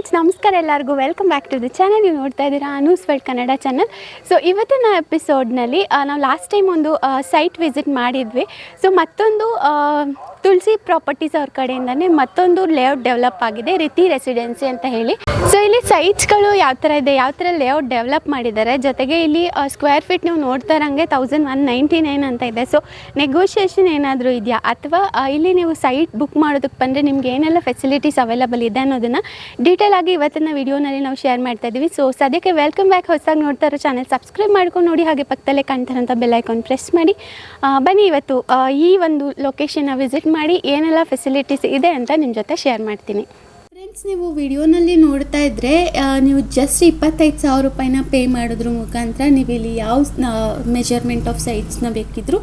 Friends, ನಮಸ್ಕಾರ ಎಲ್ಲರಿಗೂ. Welcome back to the channel ನೀವು ನೋಡ್ತಾ ಇದ್ದೀರಾ Anu's world Kannada channel so ಇವತ್ತಿನ ಎಪಿಸೋಡ್ನಲ್ಲಿ ನಾವು ಲಾಸ್ಟ್ ಟೈಮ್ ಒಂದು ಸೈಟ್ ವಿಸಿಟ್ ಮಾಡಿದ್ವಿ. ಸೊ ಮತ್ತೊಂದು ತುಳಸಿ ಪ್ರಾಪರ್ಟೀಸ್ ಅವ್ರ ಕಡೆಯಿಂದನೇ ಮತ್ತೊಂದು ಲೇಔಟ್ ಡೆವಲಪ್ ಆಗಿದೆ, ರೀತಿ ರೆಸಿಡೆನ್ಸಿ ಅಂತ ಹೇಳಿ. ಸೊ ಇಲ್ಲಿ ಸೈಟ್ಸ್ಗಳು ಯಾವ ಥರ ಇದೆ, ಯಾವ ಥರ ಲೇಔಟ್ ಡೆವಲಪ್ ಮಾಡಿದ್ದಾರೆ? ಜೊತೆಗೆ ಇಲ್ಲಿ ಸ್ಕ್ವೇರ್ ಫೀಟ್ ನೀವು ನೋಡ್ತಾ ಇರಂಗೆ ತೌಸಂಡ್ ಒನ್ ನೈಂಟಿ ನೈನ್ ಅಂತ ಇದೆ. ಸೊ ನೆಗೋಷಿಯೇಷನ್ ಏನಾದರೂ ಇದೆಯಾ? ಅಥವಾ ಇಲ್ಲಿ ನೀವು ಸೈಟ್ ಬುಕ್ ಮಾಡೋದಕ್ಕೆ ಬಂದರೆ ನಿಮ್ಗೆ ಏನೆಲ್ಲ ಫೆಸಿಲಿಟೀಸ್ ಅವೈಲಬಲ್ ಇದೆ ಅನ್ನೋದನ್ನು ಡೀಟೇಲ್ ಆಗಿ ಇವತ್ತಿನ ವಿಡಿಯೋನಲ್ಲಿ ನಾವು ಶೇರ್ ಮಾಡ್ತಾ ಇದ್ದೀವಿ. ಸೊ ಸದ್ಯಕ್ಕೆ ವೆಲ್ಕಮ್ ಬ್ಯಾಕ್ ಹೊಸದಾಗಿ ನೋಡ್ತಾ ಇರೋ ಚಾನಲ್ ಸಬ್ಸ್ಕ್ರೈಬ್ ಮಾಡ್ಕೊಂಡು ನೋಡಿ, ಹಾಗೆ ಪಕ್ಕದಲ್ಲೇ ಕಾಣ್ತಾರಂತ ಬೆಲ್ ಐಕಾನ್ ಪ್ರೆಸ್ ಮಾಡಿ. ಬನ್ನಿ ಇವತ್ತು ಈ ಒಂದು ಲೊಕೇಶನ್ನ ವಿಸಿಟ್ ಮಾಡಿ ಏನೆಲ್ಲ ಫೆಸಿಲಿಟೀಸ್ ಇದೆ ಅಂತ ನಿಮ್ಮ ಜೊತೆ ಶೇರ್ ಮಾಡ್ತೀನಿ. ಫ್ರೆಂಡ್ಸ್ ನೀವು ವಿಡಿಯೋನಲ್ಲಿ ನೋಡ್ತಾ ಇದ್ರೆ ನೀವು ಜಸ್ಟ್ ಇಪ್ಪತ್ತೈದು ಸಾವಿರ ರೂಪಾಯಿನ ಪೇ ಮಾಡೋದ್ರ ಮುಖಾಂತರ ನೀವು ಇಲ್ಲಿ ಯಾವ ಮೆಜರ್ಮೆಂಟ್ ಆಫ್ ಸೈಟ್ಸ್ನ ಬೇಕಿದ್ರೂ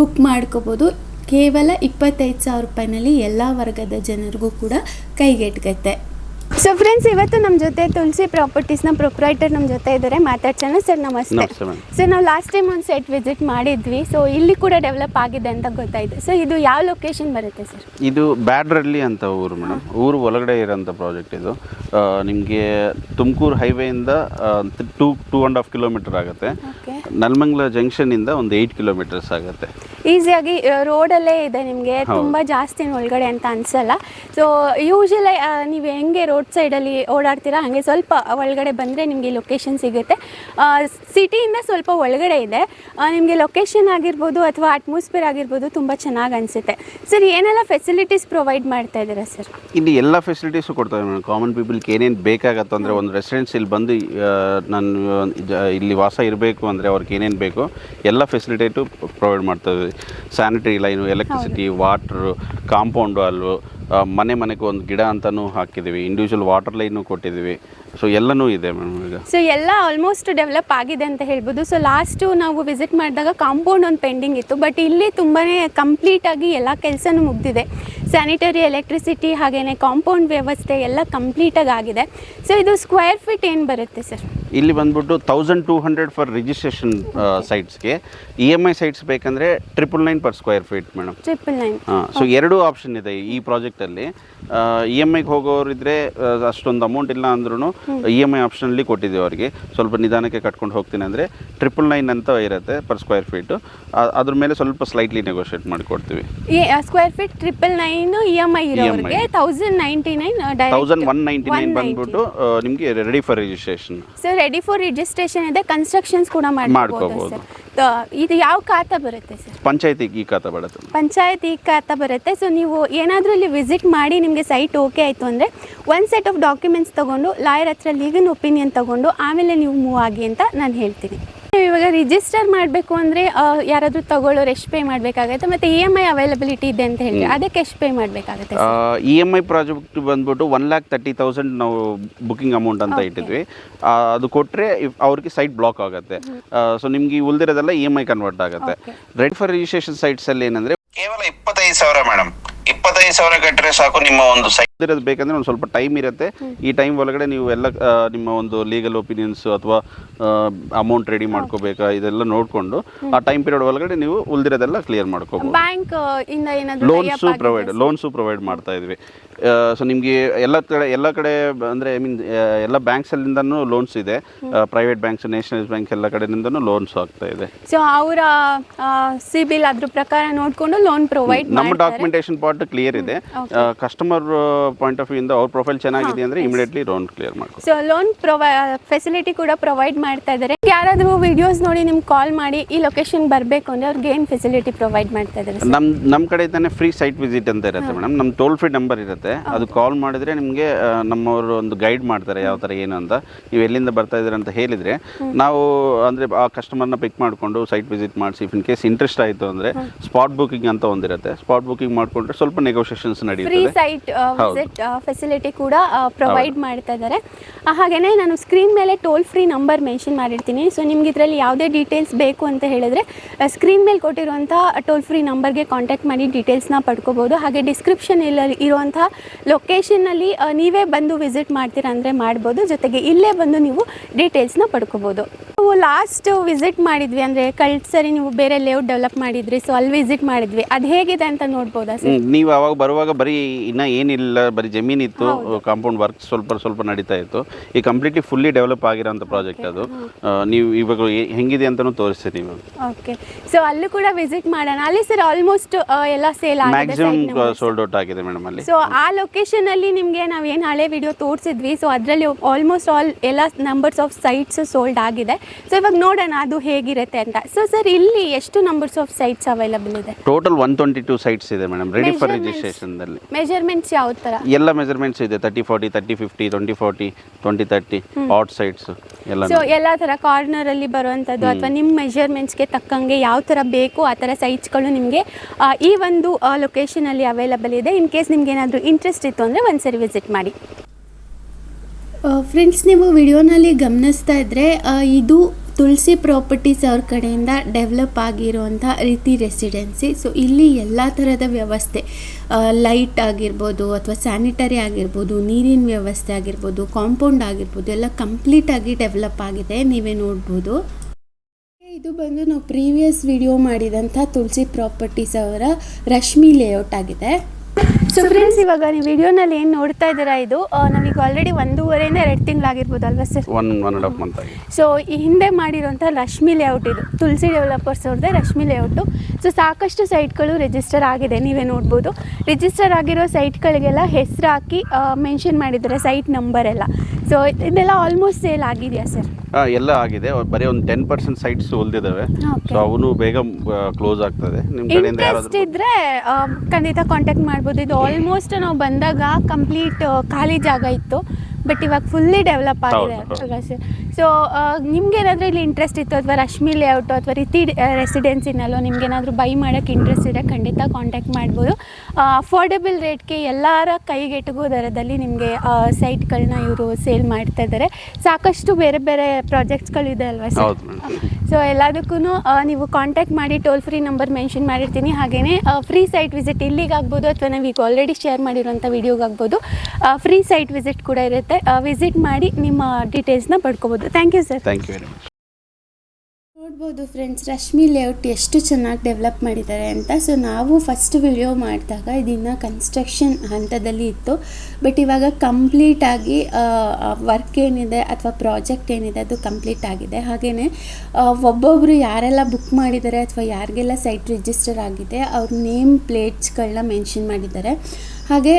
ಬುಕ್ ಮಾಡ್ಕೋಬೋದು. ಕೇವಲ ಇಪ್ಪತ್ತೈದು ಸಾವಿರ ರೂಪಾಯಿನಲ್ಲಿ ಎಲ್ಲ ವರ್ಗದ ಜನರಿಗೂ ಕೂಡ ಕೈಗೆಟ್ಗತ್ತೆ ಸೊ ಫ್ರೆಂಡ್ಸ್ ಇವತ್ತು ನಮ್ಮ ಜೊತೆ ತುಳಸಿ ಪ್ರಾಪರ್ಟೀಸ್ನ ಪ್ರೊಪ್ರೈಟರ್ ನಮ್ಮ ಜೊತೆ ಇದ್ದಾರೆ. ಮಾತಾಡ್ಸೋಣ. ಸರ್ ನಮಸ್ತೆ. ಸರ್ ನಾವು ಲಾಸ್ಟ್ ಟೈಮ್ ಒಂದು ಸೆಟ್ ವಿಸಿಟ್ ಮಾಡಿದ್ವಿ. ಸೊ ಇಲ್ಲಿ ಕೂಡ ಡೆವಲಪ್ ಆಗಿದೆ ಅಂತ ಗೊತ್ತಾಯಿತು. ಸೊ ಇದು ಯಾವ ಲೊಕೇಶನ್ ಬರುತ್ತೆ ಸರ್ ಇದು ಬ್ಯಾಡ್ರಳ್ಳಿ ಅಂತ ಊರು ಮೇಡಮ್ ಊರು ಒಳಗಡೆ ಇರೋಂಥ ಪ್ರಾಜೆಕ್ಟ್ ಇದು. ನಿಮಗೆ Tumakuru ಹೈವೇಯಿಂದ two two and half kilometre ಆಗುತ್ತೆ. ನಲ್ಮಂಗ್ಲ ಜಂಕ್ಷನಿಂದ ಒಂದು ಏಯ್ಟ್ ಕಿಲೋಮೀಟರ್ಸ್ ಆಗುತ್ತೆ. ಈಸಿಯಾಗಿ ರೋಡಲ್ಲೇ ಇದೆ ನಿಮಗೆ. ತುಂಬ ಜಾಸ್ತಿ ಒಳಗಡೆ ಅಂತ ಅನಿಸಲ್ಲ. ಸೊ ಯೂಶಲಿ ನೀವು ಹೆಂಗೆ ರೋಡ್ ಸೈಡಲ್ಲಿ ಓಡಾಡ್ತೀರಾ? ಹಾಗೆ ಸ್ವಲ್ಪ ಒಳಗಡೆ ಬಂದರೆ ನಿಮಗೆ ಲೊಕೇಶನ್ ಸಿಗುತ್ತೆ. ಸಿಟಿಯಿಂದ ಸ್ವಲ್ಪ ಒಳಗಡೆ ಇದೆ. ನಿಮಗೆ ಲೊಕೇಶನ್ ಆಗಿರ್ಬೋದು ಅಥವಾ ಅಟ್ಮಾಸ್ಫಿಯರ್ ಆಗಿರ್ಬೋದು ತುಂಬ ಚೆನ್ನಾಗಿ ಅನಿಸುತ್ತೆ. ಸರ್ ಏನೆಲ್ಲ ಫೆಸಿಲಿಟೀಸ್ ಪ್ರೊವೈಡ್ ಮಾಡ್ತಾ ಇದ್ದೀರಾ ಸರ್ ಇಲ್ಲಿ ಎಲ್ಲ ಫೆಸಿಲಿಟೀಸು ಕೊಡ್ತಾರೆ ಮೇಡಮ್ ಕಾಮನ್ ಪೀಪಲ್ಗೆ ಏನೇನು ಬೇಕಾಗತ್ತೆ ಅಂದರೆ ಒಂದು ರೆಸಿಡೆನ್ಸ್ ಇಲ್ಲಿ ಬಂದು ನಾನು ಇಲ್ಲಿ ವಾಸ ಇರಬೇಕು ಅಂದರೆ ಅವ್ರಿಗೆ ಏನೇನು ಬೇಕು ಎಲ್ಲ ಫೆಸಿಲಿಟೇಟು ಪ್ರೊವೈಡ್ ಮಾಡ್ತೇವೆ sanitary line electricity water compound ಅಲ್ವು ಆ, ಮನೆ ಮನೆಗೆ ಒಂದು ಗಿಡ ಅಂತಲೂ ಹಾಕಿದ್ದೀವಿ. ಇಂಡಿವಿಜುವಲ್ ವಾಟರ್ ಲೈನು ಕೊಟ್ಟಿದ್ದೀವಿ. ಸೊ ಎಲ್ಲನೂ ಇದೆ ಮೇಡಮ್ ಈಗ. ಸೊ ಎಲ್ಲ ಆಲ್ಮೋಸ್ಟ್ ಡೆವಲಪ್ ಆಗಿದೆ ಅಂತ ಹೇಳ್ಬೋದು. ಸೊ ಲಾಸ್ಟು ನಾವು ವಿಸಿಟ್ ಮಾಡಿದಾಗ ಕಾಂಪೌಂಡ್ ಒಂದು ಪೆಂಡಿಂಗ್ ಇತ್ತು. ಬಟ್ ಇಲ್ಲಿ ತುಂಬಾ ಕಂಪ್ಲೀಟಾಗಿ ಎಲ್ಲ ಕೆಲಸನೂ ಮುಗ್ದಿದೆ. ಸ್ಯಾನಿಟರಿ ಎಲೆಕ್ಟ್ರಿಸಿಟಿ ಹಾಗೆಯೇ ಕಾಂಪೌಂಡ್ ವ್ಯವಸ್ಥೆ ಎಲ್ಲ ಕಂಪ್ಲೀಟಾಗಿ ಆಗಿದೆ. ಸೊ ಇದು ಸ್ಕ್ವೇರ್ ಫೀಟ್ ಏನು ಬರುತ್ತೆ ಸರ್ ಇಲ್ಲಿ ಬಂದ್ಬಿಟ್ಟು thousand two hundred for registration ಸೈಟ್ಸ್ಗೆ E M I ಸೈಟ್ಸ್ ಬೇಕಂದರೆ triple nine per square feet madam triple nine ಹಾಂ ಸೊ ಎರಡು ಆಪ್ಷನ್ ಇದೆ ಈ ಪ್ರಾಜೆಕ್ಟಲ್ಲಿ ಇ ಎಂ ಐಗೆ ಹೋಗೋರಿದ್ರೆ ಅಷ್ಟೊಂದು ಅಮೌಂಟ್ ಇಲ್ಲ ಅಂದ್ರೂ ಇ ಎಂ ಐ ಆಪ್ಷನಲ್ಲಿ ಕೊಟ್ಟಿದ್ದೀವಿ ಅವರಿಗೆ. ಸ್ವಲ್ಪ ನಿಧಾನಕ್ಕೆ ಕಟ್ಕೊಂಡು ಹೋಗ್ತೀನಿ ಅಂದರೆ ಟ್ರಿಪಲ್ ನೈನ್ ಅಂತ ಇರುತ್ತೆ ಪರ್ ಸ್ಕ್ವೇರ್ ಫೀಟು ಅದ್ರ ಮೇಲೆ ಸ್ವಲ್ಪ ಸ್ಲೈಟ್ಲಿ ನೆಗೋಷಿಯೇಟ್ ಮಾಡಿಕೊಡ್ತೀವಿ. Square feet triple nine E M I ಇರೋರಿಗೆ thousand ninety nine thousand one ninety nine ಬಂದ್ಬಿಟ್ಟು ನಿಮಗೆ ready for registration sir ready for registration ಇದೆ ಕನ್ಸ್ಟ್ರಕ್ಷನ್ಸ್ ಕೂಡ ಮಾಡ್ಕೋಬಹುದು ಇದು ಯಾವ ಖಾತಾ ಬರುತ್ತೆ ಸರ್? ಪಂಚಾಯತಿ ಈ ಖಾತಾ ಬರುತ್ತೆ. ಪಂಚಾಯತ್ ಈ ಖಾತಾ ಬರುತ್ತೆ. ಸೊ ನೀವು ಏನಾದರೂ ಇಲ್ಲಿ ವಿಸಿಟ್ ಮಾಡಿ ನಿಮಗೆ ಸೈಟ್ ಓಕೆ ಆಯಿತು ಅಂದರೆ ಒನ್ ಸೆಟ್ ಆಫ್ ಡಾಕ್ಯುಮೆಂಟ್ಸ್ ತೊಗೊಂಡು ಲಾಯರ್ ಹತ್ರ ಲೀಗಲ್ ಒಪಿನಿಯನ್ ತೊಗೊಂಡು ಆಮೇಲೆ ನೀವು ಮೂವ್ ಆಗಿ ಅಂತ ನಾನು ಹೇಳ್ತೀನಿ. ಇವಾಗ ರಿಜಿಸ್ಟರ್ ಮಾಡಬೇಕು ಅಂದರೆ ಯಾರಾದರೂ ತಗೊಳ್ಳೋರು ಎಷ್ಟು ಪೇ ಮಾಡಬೇಕಾಗುತ್ತೆ ಮತ್ತು ಇ ಎಂ ಐ ಅವೈಲಬಿಲಿಟಿ ಇದೆ ಅಂತ ಹೇಳಿ ಅದಕ್ಕೆ ಎಷ್ಟು ಪೇ ಮಾಡಬೇಕಾಗುತ್ತೆ ಇ ಎಂ ಐ ಪ್ರಾಜೆಕ್ಟ್ ಬಂದ್ಬಿಟ್ಟು ಒನ್ ಲ್ಯಾಕ್ ತರ್ಟಿ ತೌಸಂಡ್ ನಾವು ಬುಕಿಂಗ್ ಅಮೌಂಟ್ ಅಂತ ಇಟ್ಟಿದ್ವಿ. ಆ, ಅದು ಕೊಟ್ಟರೆ ಅವ್ರಿಗೆ ಸೈಟ್ ಬ್ಲಾಕ್ ಆಗುತ್ತೆ. ಸೊ ನಿಮ್ಗೆ ಉಳಿದಿರೋದೆಲ್ಲ ಇ ಎಂ ಐ ಕನ್ವರ್ಟ್ ಆಗುತ್ತೆ. ರೆಡ್ ಫಾರ್ ರಿಜಿಸ್ಟ್ರೇಷನ್ ಸೈಟ್ಸಲ್ಲಿ ಏನಂದರೆ ಕೇವಲ ಇಪ್ಪತ್ತೈದು ಸಾವಿರ ಮೇಡಮ್ ಇಪ್ಪತ್ತೈದು ಸಾವಿರ ಕಟ್ಟರೆ ಸಾಕು ನಿಮ್ಮ ಒಂದು ಸೈ ಉಳಿದಿರೋದು ಬೇಕಂದ್ರೆ ಒಂದು ಸ್ವಲ್ಪ ಟೈಮ್ ಇರುತ್ತೆ. ಈ ಟೈಮ್ ಒಳಗಡೆ ನೀವು ಎಲ್ಲ ನಿಮ್ಮ ಒಂದು ಲೀಗಲ್ ಒಪಿನಿಯನ್ಸ್ ಅಥವಾ ಅಮೌಂಟ್ ರೆಡಿ ಮಾಡ್ಕೋಬೇಕಾ ಇದೆಲ್ಲ ನೋಡಿಕೊಂಡು ಆ ಟೈಮ್ ಪೀರಿಯಡ್ ಒಳಗಡೆ ನೀವು ಉಳಿದಿರೋದೆಲ್ಲ ಕ್ಲಿಯರ್ ಮಾಡ್ಕೋಬಹುದು ಬ್ಯಾಂಕ್ ಇಂದ ಏನಾದರೂ ಲೋನ್ಸು ಪ್ರೊವೈಡ್ ಲೋನ್ಸು ಪ್ರೊವೈಡ್ ಮಾಡ್ತಾ ಇದ್ವಿ. ಸೊ ನಿಮಗೆ ಎಲ್ಲ ಕಡೆ ಎಲ್ಲ ಕಡೆ ಅಂದರೆ ಐ ಮೀನ್ ಎಲ್ಲ ಬ್ಯಾಂಕ್ಸಲ್ಲಿಂದನೂ ಲೋನ್ಸ್ ಇದೆ. ಪ್ರೈವೇಟ್ ಬ್ಯಾಂಕ್ಸ್ ನ್ಯಾಷನಲ್ ಬ್ಯಾಂಕ್ ಎಲ್ಲ ಕಡೆಯಿಂದನೂ ಲೋನ್ಸ್ ಆಗ್ತಾ ಇದೆ. ಸೊ ಅವರ ಸಿಬಿಲ್ ಅದ್ರ ಪ್ರಕಾರ ನೋಡಿಕೊಂಡು ಲೋನ್ ಪ್ರೊವೈಡ್ ನಮ್ಮ ಡಾಕ್ಯುಮೆಂಟೇಶನ್ ಪಾರ್ಟ್ ಕ್ಲಿಯರ್ ಇದೆ. ಕಸ್ಟಮರ್ ಪಾಯಿಂಟ್ ಆಫ್ ವ್ಯೂ ಇಂದ ಅವ್ರ ಪ್ರೊಫೈಲ್ ಚೆನ್ನಾಗಿದೆ ಅಂದ್ರೆ ಇಮಿಡಿಯೇಟ್ಲಿ ಲೋನ್ ಕ್ಲಿಯರ್ ಮಾಡ್ಕೊ ಸೊ ಲೋನ್ ಪ್ರೊವೈ ಫೆಸಿಲಿಟಿ ಕೂಡ ಪ್ರೊವೈಡ್ ಮಾಡ್ತಾ ಇದ್ದಾರೆ ಯಾರಾದರೂ ವಿಡಿಯೋಸ್ ನೋಡಿ ನಿಮ್ಗೆ ಕಾಲ್ ಮಾಡಿ ಈ ಲೊಕೇಶನ್ ಬರಬೇಕು ಅಂದರೆ ಅವ್ರಿಗೆ ಏನು ಫೆಸಿಲಿಟಿ ಪ್ರೊವೈಡ್ ಮಾಡ್ತಾ ಇದ್ದಾರೆ ಸರ್ ನಮ್ಮ ನಮ್ಮ ಕಡೆ ತಾನೇ ಫ್ರೀ ಸೈಟ್ ವಿಸಿಟ್ ಅಂತ ಇರುತ್ತೆ ಮೇಡಮ್ ನಮ್ಮ ಟೋಲ್ ಫ್ರೀ ನಂಬರ್ ಇರುತ್ತೆ. ಅದು ಕಾಲ್ ಮಾಡಿದ್ರೆ ನಿಮಗೆ ನಮ್ಮವರು ಒಂದು ಗೈಡ್ ಮಾಡ್ತಾರೆ ಯಾವ ಥರ ಏನು ಅಂತ. ನೀವು ಎಲ್ಲಿಂದ ಬರ್ತಾ ಇದ್ದೀರ ಅಂತ ಹೇಳಿದರೆ ನಾವು ಅಂದರೆ ಆ ಕಸ್ಟಮರ್ನ ಪಿಕ್ ಮಾಡಿಕೊಂಡು ಸೈಟ್ ವಿಸಿಟ್ ಮಾಡಿಸಿ ಇನ್ ಕೇಸ್ ಇಂಟ್ರೆಸ್ಟ್ ಆಯಿತು ಅಂದರೆ ಸ್ಪಾಟ್ ಬುಕಿಂಗ್ ಅಂತ ಒಂದಿರುತ್ತೆ ಸ್ಪಾಟ್ ಬುಕಿಂಗ್ ಮಾಡಿಕೊಂಡ್ರೆ ಸ್ವಲ್ಪ ನೆಗೋಷಿಯೇಷನ್ಸ್ ಫ್ರೀ ನಡೆಯುತ್ತದೆ ಸೈಟ್ ವಿಸಿಟ್ ಫೆಸಿಲಿಟಿ ಕೂಡ ಪ್ರೊವೈಡ್ ಮಾಡ್ತಾ ಇದ್ದಾರೆ. ಹಾಗೆಯೇ ನಾನು ಸ್ಕ್ರೀನ್ ಮೇಲೆ ಟೋಲ್ ಫ್ರೀ ನಂಬರ್ ಮೆನ್ಷನ್ ಮಾಡಿರ್ತೀನಿ. ಸೊ ನಿಮ್ಗೆ ಇದರಲ್ಲಿ ಯಾವುದೇ ಡೀಟೇಲ್ಸ್ ಬೇಕು ಅಂತ ಹೇಳಿದ್ರೆ ಸ್ಕ್ರೀನ್ ಮೇಲೆ ಕೊಟ್ಟಿರುವಂಥ ಟೋಲ್ ಫ್ರೀ ನಂಬರ್ಗೆ ಕಾಂಟ್ಯಾಕ್ಟ್ ಮಾಡಿ ಡೀಟೇಲ್ಸ್ನ ಪಡ್ಕೋಬೋದು. ಹಾಗೆ ಡಿಸ್ಕ್ರಿಪ್ಷನ್ ಇಲ್ಲ ಇರುವಂಥ ಲೊಕೇಶನ್ನಲ್ಲಿ ನೀವೇ ಬಂದು ವಿಸಿಟ್ ಮಾಡ್ತೀರಾ ಅಂದರೆ ಮಾಡ್ಬೋದು. ಜೊತೆಗೆ ಇಲ್ಲೇ ಬಂದು ನೀವು ಡೀಟೇಲ್ಸ್ನ ಪಡ್ಕೋಬೋದು. ನಾವು ಲಾಸ್ಟ್ ವಿಸಿಟ್ ಮಾಡಿದ್ವಿ ಅಂದರೆ ಕಳೆದ ಸರಿ ನೀವು ಬೇರೆ ಲೇಔಟ್ ಡೆವಲಪ್ ಮಾಡಿದ್ರಿ ಸೊ ಅಲ್ಲಿ ವಿಸಿಟ್ ಮಾಡಿದ್ವಿ. ಅದು ಹೇಗಿದೆ ಅಂತ ನೋಡ್ಬೋದಾ ಸರ್ ನೀವು ಅವಾಗ ಬರುವಾಗ ಬರೀ ಇನ್ನ ಏನಿಲ್ಲ ಬರೀ ಜಮೀನಿತ್ತು ಕಾಂಪೌಂಡ್ ವರ್ಕ್ ಸ್ವಲ್ಪ ಸ್ವಲ್ಪ ನಡೀತಾ ಇತ್ತು. ಈ ಕಂಪ್ಲೀಟ್ಲಿ ಫುಲ್ಲಿ ಡೆವಲಪ್ ಆಗಿರೋಂಥ ಪ್ರಾಜೆಕ್ಟ್ ಅದು. ನೀವು ಇವಾಗ ಹೆಂಗಿದೆ ಅಂತಲೂ ತೋರಿಸ್ತೀನಿ ಓಕೆ ಸೊ ಅಲ್ಲೂ ಕೂಡ ವಿಸಿಟ್ ಮಾಡೋಣ. ಅಲ್ಲಿ ಸರ್ ಆಲ್ಮೋಸ್ಟ್ ಎಲ್ಲ ಸೇಲ್ ಆಗಿದೆ ಮ್ಯಾಕ್ಸಿಮಮ್ ಸೋಲ್ಡ್ ಔಟ್ ಆಗಿದೆ ಮೇಡಮ್ ಅಲ್ಲಿ. ಸೊ ಆ ಲೊಕೇಶನ್ ಅಲ್ಲಿ ನಿಮಗೆ ನಾವು ಏನು ಹಳೆ ವಿಡಿಯೋ ತೋರಿಸಿದ್ವಿ. ಸೊ ಅದರಲ್ಲಿ ಆಲ್ಮೋಸ್ಟ್ ಆಲ್ ಎಲ್ಲ ನಂಬರ್ಸ್ ಆಫ್ ಸೈಟ್ಸ್ ಸೋಲ್ಡ್ ಆಗಿದೆ. ಸೊ ಇವಾಗ ನೋಡೋಣ ಅದು ಹೇಗಿರುತ್ತೆ ಅಂತ. ಸೊ ಸರ್ ಇಲ್ಲಿ ಎಷ್ಟು ನಂಬರ್ಸ್ ಆಫ್ ಸೈಟ್ಸ್ ಅವೈಲಬಲ್ ಇದೆ? Total one twenty two sites ಇದೆ ಮೇಡಮ್ ರೆಡಿ ಫಾರ್ ರಿಜಿಸ್ಟ್ರೇಷನ್ ರಿಜಿಸ್ಟ್ರೇಷನ್ದಲ್ಲಿ ಮೆಜರ್ಮೆಂಟ್ಸ್ ಯಾವ ಥರ? ಎಲ್ಲ ಮೆಜರ್ಮೆಂಟ್ಸ್ ಇದೆ thirty forty thirty fifty twenty forty twenty thirty eight sites ಎಲ್ಲ ಸೊ ಎಲ್ಲ ಥರ ಕಾರ್ನರ್ ಅಲ್ಲಿ ಬರುವಂಥದ್ದು ಅಥವಾ ನಿಮ್ಮ ಮೆಜರ್ಮೆಂಟ್ಸ್ಗೆ ತಕ್ಕಂಗೆ ಯಾವ ಥರ ಬೇಕು ಆ ಥರ ಸೈಟ್ಸ್ಗಳು ನಿಮಗೆ ಈ ಒಂದು ಲೊಕೇಶನಲ್ಲಿ ಅವೈಲಬಲ್ ಇದೆ. ಇನ್ ಕೇಸ್ ನಿಮ್ಗೆ ಏನಾದರೂ ಇಂಟ್ರೆಸ್ಟ್ ಇತ್ತು ಅಂದರೆ ಒಂದ್ಸರಿ ವಿಸಿಟ್ ಮಾಡಿ. ಫ್ರೆಂಡ್ಸ್ ನೀವು ವಿಡಿಯೋನಲ್ಲಿ ಗಮನಿಸ್ತಾ ಇದ್ದರೆ ಇದು ತುಳಸಿ ಪ್ರಾಪರ್ಟೀಸ್ ಅವ್ರ ಕಡೆಯಿಂದ ಡೆವಲಪ್ ಆಗಿರುವಂಥ ರೀತಿ ರೆಸಿಡೆನ್ಸಿ ಸೊ ಇಲ್ಲಿ ಎಲ್ಲ ಥರದ ವ್ಯವಸ್ಥೆ ಲೈಟ್ ಆಗಿರ್ಬೋದು ಅಥವಾ ಸ್ಯಾನಿಟರಿ ಆಗಿರ್ಬೋದು, ನೀರಿನ ವ್ಯವಸ್ಥೆ ಆಗಿರ್ಬೋದು ಕಾಂಪೌಂಡ್ ಆಗಿರ್ಬೋದು, ಎಲ್ಲ ಕಂಪ್ಲೀಟಾಗಿ ಡೆವಲಪ್ ಆಗಿದೆ, ನೀವೇ ನೋಡ್ಬೋದು. ಇದು ಬಂದು ನಾವು ಪ್ರೀವಿಯಸ್ ವಿಡಿಯೋ ಮಾಡಿದಂಥ ತುಳಸಿ ಪ್ರಾಪರ್ಟೀಸ್ ಅವರ ರಶ್ಮಿ ಲೇಔಟ್ ಆಗಿದೆ. ಸೊ ಫ್ರೆಂಡ್ಸ್ ಇವಾಗ ನೀವು ವಿಡಿಯೋನಲ್ಲಿ ಏನು ನೋಡ್ತಾ ಇದ್ದೀರಾ ಇದು? ನಮಗೆ ಆಲ್ರೆಡಿ ಒಂದೂವರೆಯಿಂದ ಎರಡು ತಿಂಗಳಾಗಿರ್ಬೋದು ಅಲ್ವಾ sir one one and half month ಆಗಿದೆ. ಸೊ ಈ ಹಿಂದೆ ಮಾಡಿರುವಂಥ ರಶ್ಮಿ ಲೇಔಟ್ ಇದು. ತುಳಸಿ ಡೆವಲಪರ್ಸ್ ಅವ್ರದ್ದೇ ರಶ್ಮಿ ಲೇಔಟು ಸೊ ಸಾಕಷ್ಟು ಸೈಟ್ಗಳು ರಿಜಿಸ್ಟರ್ ಆಗಿದೆ ನೀವೇ ನೋಡ್ಬೋದು. ರಿಜಿಸ್ಟರ್ ಆಗಿರೋ ಸೈಟ್ಗಳಿಗೆಲ್ಲ ಹೆಸರು ಹಾಕಿ ಮೆನ್ಷನ್ ಮಾಡಿದ್ದಾರೆ ಸೈಟ್ ನಂಬರ್ ಎಲ್ಲ. ಸೊ ಇದೆಲ್ಲ ಆಲ್ಮೋಸ್ಟ್ ಸೇಲ್ ಆಗಿದೆಯಾ ಸರ್ ಆ, ಎಲ್ಲ ಆಗಿದೆ. ಬರೀ ಒಂದು ಟೆನ್ ಪರ್ಸೆಂಟ್ ಸೈಟ್ಸ್ ಉಳಿದಿದ್ದಾವೆ Okay. ಸೊ ಅವನು ಬೇಗ ಕ್ಲೋಸ್ ಆಗ್ತದೆ. ನಿಮ್ಮ ಕಡೆಯಿಂದ ಯಾರಾದರೂ ಆ, ಖಂಡಿತ ಕಾಂಟ್ಯಾಕ್ಟ್ ಮಾಡ್ಬೋದು. ಇದು ಆಲ್ಮೋಸ್ಟ್ ನಾವು ಬಂದಾಗ ಕಂಪ್ಲೀಟ್ ಖಾಲಿ ಜಾಗ ಇತ್ತು. ಬಟ್ ಇವಾಗ ಫುಲ್ಲಿ ಡೆವಲಪ್ ಆಗಿದೆ ಸೊ ಅಲ್ವಾ ಸರ್ ಸೊ ನಿಮ್ಗೇನಾದರೂ ಇಲ್ಲಿ ಇಂಟ್ರೆಸ್ಟ್ ಇತ್ತು ಅಥವಾ ರಶ್ಮಿ ಲೇಔಟು ಅಥವಾ ರೀತಿ ರೆಸಿಡೆನ್ಸಿನಲ್ಲೋ ನಿಮ್ಗೇನಾದರೂ ಬೈ ಮಾಡೋಕ್ಕೆ ಇಂಟ್ರೆಸ್ಟ್ ಇದೆ ಖಂಡಿತ ಕಾಂಟ್ಯಾಕ್ಟ್ ಮಾಡ್ಬೋದು. ಅಫೋರ್ಡೆಬಲ್ ರೇಟ್ಗೆ ಎಲ್ಲರ ಕೈಗೆಟುಕೋ ದರದಲ್ಲಿ ನಿಮಗೆ ಸೈಟ್ಗಳನ್ನ ಇವರು ಸೇಲ್ ಮಾಡ್ತಾ ಇದ್ದಾರೆ ಸಾಕಷ್ಟು ಬೇರೆ ಬೇರೆ ಪ್ರಾಜೆಕ್ಟ್ಸ್ಗಳಿದೆ ಅಲ್ವಾ ಸರ್ ಸೊ ಎಲ್ಲದಕ್ಕೂ ನೀವು ಕಾಂಟ್ಯಾಕ್ಟ್ ಮಾಡಿ ಟೋಲ್ ಫ್ರೀ ನಂಬರ್ ಮೆನ್ಷನ್ ಮಾಡಿರ್ತೀನಿ. ಹಾಗೆಯೇ ಫ್ರೀ ಸೈಟ್ ವಿಸಿಟ್ ಇಲ್ಲಿಗಾಗ್ಬೋದು ಅಥವಾ ನಾವು ಈಗ ಆಲ್ರೆಡಿ ಶೇರ್ ಮಾಡಿರೋಂಥ ವಿಡಿಯೋಗಾಗ್ಬೋದು ಫ್ರೀ ಸೈಟ್ ವಿಸಿಟ್ ಕೂಡ ಇರುತ್ತೆ. ವಿಸಿಟ್ ಮಾಡಿ ನಿಮ್ಮ ಡೀಟೇಲ್ಸ್ನ ಪಡ್ಕೋಬೋದು. Thank you sir thank you very much ನೋಡ್ಬೋದು ಫ್ರೆಂಡ್ಸ್ ರಶ್ಮಿ ಲೇಔಟ್ ಎಷ್ಟು ಚೆನ್ನಾಗಿ ಡೆವಲಪ್ ಮಾಡಿದ್ದಾರೆ ಅಂತ. ಸೊ ನಾವು ಫಸ್ಟ್ ವಿಡಿಯೋ ಮಾಡಿದಾಗ ಇದನ್ನು ಕನ್ಸ್ಟ್ರಕ್ಷನ್ ಹಂತದಲ್ಲಿ ಇತ್ತು. ಬಟ್ ಇವಾಗ ಕಂಪ್ಲೀಟಾಗಿ ವರ್ಕ್ ಏನಿದೆ ಅಥವಾ ಪ್ರಾಜೆಕ್ಟ್ ಏನಿದೆ ಅದು ಕಂಪ್ಲೀಟ್ ಆಗಿದೆ. ಹಾಗೆಯೇ ಒಬ್ಬೊಬ್ಬರು ಯಾರೆಲ್ಲ ಬುಕ್ ಮಾಡಿದ್ದಾರೆ ಅಥವಾ ಯಾರಿಗೆಲ್ಲ ಸೈಟ್ ರಿಜಿಸ್ಟರ್ ಆಗಿದೆ, ಅವ್ರ ನೇಮ್ ಪ್ಲೇಟ್ಸ್ಗಳನ್ನ ಮೆನ್ಷನ್ ಮಾಡಿದ್ದಾರೆ. ಹಾಗೆ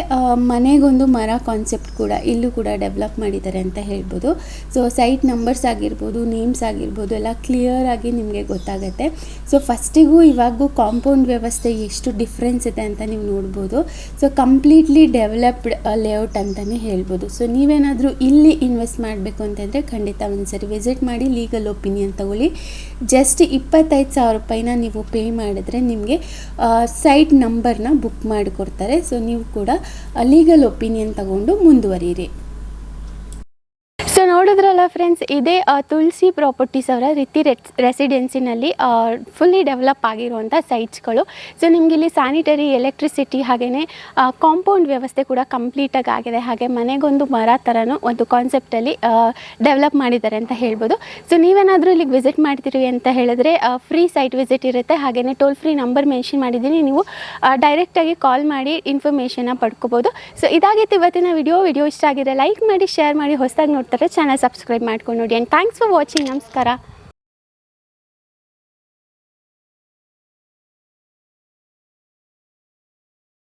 ಮನೆಗೊಂದು ಮರ ಕಾನ್ಸೆಪ್ಟ್ ಕೂಡ ಇಲ್ಲೂ ಕೂಡ ಡೆವಲಪ್ ಮಾಡಿದ್ದಾರೆ ಅಂತ ಹೇಳ್ಬೋದು. ಸೊ ಸೈಟ್ ನಂಬರ್ಸ್ ಆಗಿರ್ಬೋದು ನೇಮ್ಸ್ ಆಗಿರ್ಬೋದು, ಎಲ್ಲ ಕ್ಲಿಯರ್ ಆಗಿ ನಿಮಗೆ ಗೊತ್ತಾಗುತ್ತೆ. ಸೊ ಫಸ್ಟಿಗೂ ಇವಾಗೂ ಕಾಂಪೌಂಡ್ ವ್ಯವಸ್ಥೆ ಎಷ್ಟು ಡಿಫ್ರೆನ್ಸ್ ಇದೆ ಅಂತ ನೀವು ನೋಡ್ಬೋದು. ಸೊ ಕಂಪ್ಲೀಟ್ಲಿ ಡೆವಲಪ್ಡ್ ಲೇಔಟ್ ಅಂತಲೇ ಹೇಳ್ಬೋದು. ಸೊ ನೀವೇನಾದರೂ ಇಲ್ಲಿ ಇನ್ವೆಸ್ಟ್ ಮಾಡಬೇಕು ಅಂತಂದರೆ ಖಂಡಿತ ಒಂದ್ಸರಿ ವಿಸಿಟ್ ಮಾಡಿ ಲೀಗಲ್ ಒಪಿನಿಯನ್ ತಗೊಳ್ಳಿ. ಜಸ್ಟ್ ಇಪ್ಪತ್ತೈದು ಸಾವಿರ ರೂಪಾಯಿನ ನೀವು ಪೇ ಮಾಡಿದ್ರೆ ನಿಮಗೆ ಸೈಟ್ ನಂಬರ್ನ ಬುಕ್ ಮಾಡಿಕೊಡ್ತಾರೆ. ಸೊ ನೀವು ಕೂಡ ಲೀಗಲ್ ಒಪಿನಿಯನ್ ತಗೊಂಡು ಮುಂದುವರಿಯಿರಿ. ನೋಡಿದ್ರಲ್ಲ ಫ್ರೆಂಡ್ಸ್ ಇದೇ ತುಳಸಿ ಪ್ರಾಪರ್ಟೀಸ್ ಅವರ ರೀತಿ ರೆಸಿಡೆನ್ಸಿನಲ್ಲಿ ಫುಲ್ಲಿ ಡೆವಲಪ್ ಆಗಿರುವಂಥ ಸೈಟ್ಸ್ಗಳು ಸೊ ನಿಮ್ಗೆ ಇಲ್ಲಿ ಸ್ಯಾನಿಟರಿ ಎಲೆಕ್ಟ್ರಿಸಿಟಿ ಹಾಗೆಯೇ ಕಾಂಪೌಂಡ್ ವ್ಯವಸ್ಥೆ ಕೂಡ ಕಂಪ್ಲೀಟಾಗಿ ಆಗಿದೆ. ಹಾಗೆ ಮನೆಗೊಂದು ಮರ ಥರನೂ ಒಂದು ಕಾನ್ಸೆಪ್ಟಲ್ಲಿ ಡೆವಲಪ್ ಮಾಡಿದ್ದಾರೆ ಅಂತ ಹೇಳ್ಬೋದು. ಸೊ ನೀವೇನಾದರೂ ಇಲ್ಲಿಗೆ ವಿಸಿಟ್ ಮಾಡ್ತೀರಿ ಅಂತ ಹೇಳಿದ್ರೆ ಫ್ರೀ ಸೈಟ್ ವಿಸಿಟ್ ಇರುತ್ತೆ. ಹಾಗೆಯೇ ಟೋಲ್ ಫ್ರೀ ನಂಬರ್ ಮೆನ್ಷನ್ ಮಾಡಿದ್ದೀನಿ. ನೀವು ಡೈರೆಕ್ಟಾಗಿ ಕಾಲ್ ಮಾಡಿ ಇನ್ಫಾರ್ಮೇಷನ್ನ ಪಡ್ಕೋಬೋದು. ಸೊ ಇದಾಗಿತ್ತು ಇವತ್ತಿನ ವಿಡಿಯೋ ವಿಡಿಯೋ ಇಷ್ಟ ಆಗಿದೆ ಲೈಕ್ ಮಾಡಿ ಶೇರ್ ಮಾಡಿ, ಹೊಸದಾಗಿ ನೋಡ್ತಾರೆ ಚಾನಲ್ ಸಬ್ಸ್ಕ್ರೈಬ್ ಮಾಡ್ಕೊಂಡು ನೋಡಿ. ಆ್ಯಂಡ್ ಥ್ಯಾಂಕ್ಸ್ ಫಾರ್ ವಾಚಿಂಗ್ ನಮಸ್ಕಾರ.